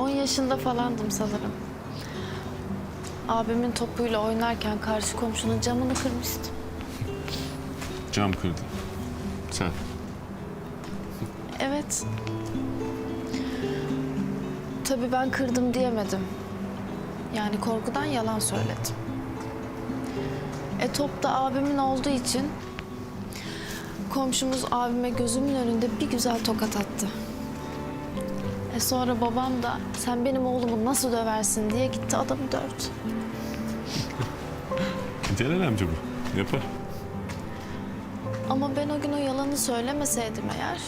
10 yaşında falandım sanırım. Abimin topuyla oynarken karşı komşunun camını kırmıştım. Cam kırdı. Sen. Evet. Tabii ben kırdım diyemedim. Yani korkudan yalan söyledim. E top da abimin olduğu için komşumuz abime gözümün önünde bir güzel tokat attı. E sonra babam da sen benim oğlumu nasıl döversin diye gitti adamı dövdü. Celal amca bu. Yapar. Ama ben o gün o yalanı söylemeseydim eğer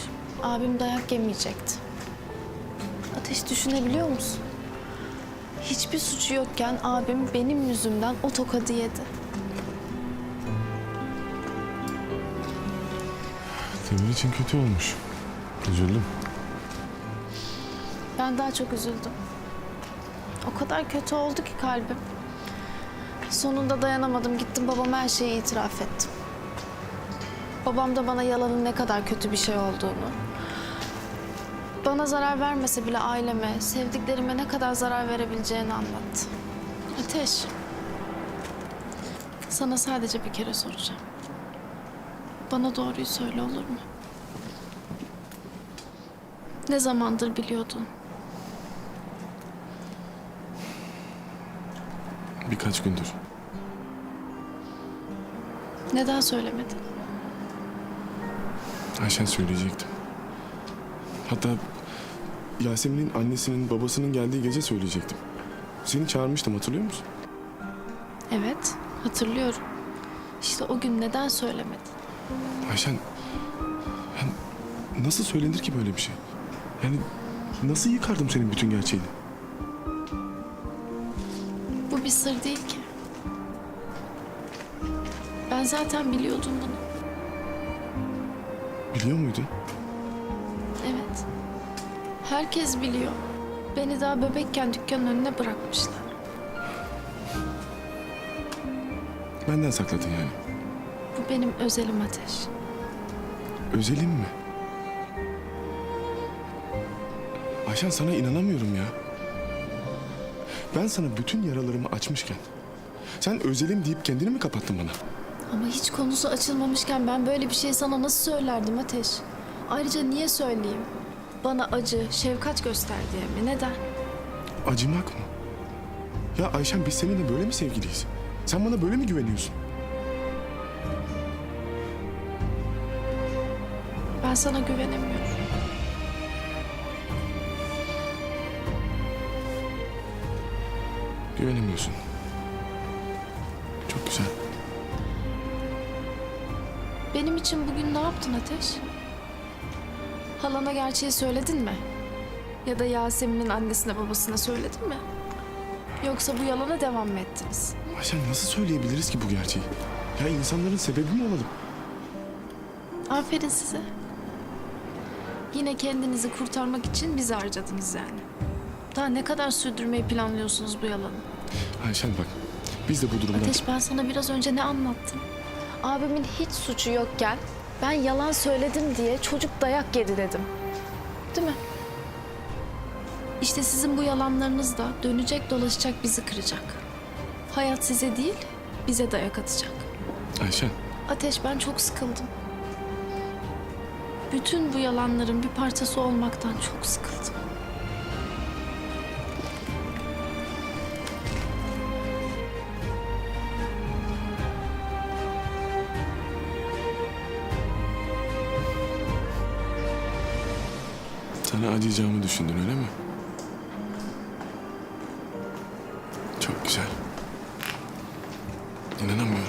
abim dayak yemeyecekti. Ateş düşünebiliyor musun? Hiçbir suçu yokken abim benim yüzümden o tokadı yedi. Senin için kötü olmuş. Üzüldüm. Ben daha çok üzüldüm. O kadar kötü oldu ki kalbim. Sonunda dayanamadım gittim babama her şeyi itiraf ettim. Babam da bana yalanın ne kadar kötü bir şey olduğunu, bana zarar vermese bile aileme, sevdiklerime ne kadar zarar verebileceğini anlattı. Ateş, sana sadece bir kere soracağım. Bana doğruyu söyle olur mu? Ne zamandır biliyordun? Birkaç gündür. Neden söylemedin? Ayşen söyleyecektim. Hatta Yasemin'in annesinin babasının geldiği gece söyleyecektim. Seni çağırmıştım hatırlıyor musun? Evet, hatırlıyorum. İşte o gün neden söylemedin? Ayşen, yani nasıl söylenir ki böyle bir şey? Yani nasıl yıkardım senin bütün gerçeğini? Bir sır değil ki. Ben zaten biliyordum bunu. Biliyor muydun? Evet. Herkes biliyor. Beni daha bebekken dükkanın önüne bırakmışlar. Benden sakladın yani. Bu benim özelim ateş. Özelim mi? Ayşen sana inanamıyorum ya. Ben sana bütün yaralarımı açmışken... ...sen özelim deyip kendini mi kapattın bana? Ama hiç konusu açılmamışken ben böyle bir şey sana nasıl söylerdim Ateş? Ayrıca niye söyleyeyim? Bana acı, şefkat göster diye mi? Neden? Acımak mı? Ya Ayşen biz seninle böyle mi sevgiliyiz? Sen bana böyle mi güveniyorsun? Ben sana güvenemiyorum. Güvenemiyorsun. Çok güzel. Benim için bugün ne yaptın Ateş? Halana gerçeği söyledin mi? Ya da Yasemin'in annesine babasına söyledin mi? Yoksa bu yalana devam mı ettiniz? Ayşen nasıl söyleyebiliriz ki bu gerçeği? Ya insanların sebebi mi olalım? Aferin size. Yine kendinizi kurtarmak için bizi harcadınız yani. Daha ne kadar sürdürmeyi planlıyorsunuz bu yalanı? Ayşen bak biz de bu durumdan... Ateş ben sana biraz önce ne anlattım? Abimin hiç suçu yokken ben yalan söyledim diye çocuk dayak yedi dedim. Değil mi? İşte sizin bu yalanlarınız da dönecek dolaşacak bizi kıracak. Hayat size değil bize dayak atacak. Ayşen Ateş ben çok sıkıldım. Bütün bu yalanların bir parçası olmaktan çok sıkıldım. Sana acıyacağımı düşündün öyle mi? Çok güzel. İnanamıyorum.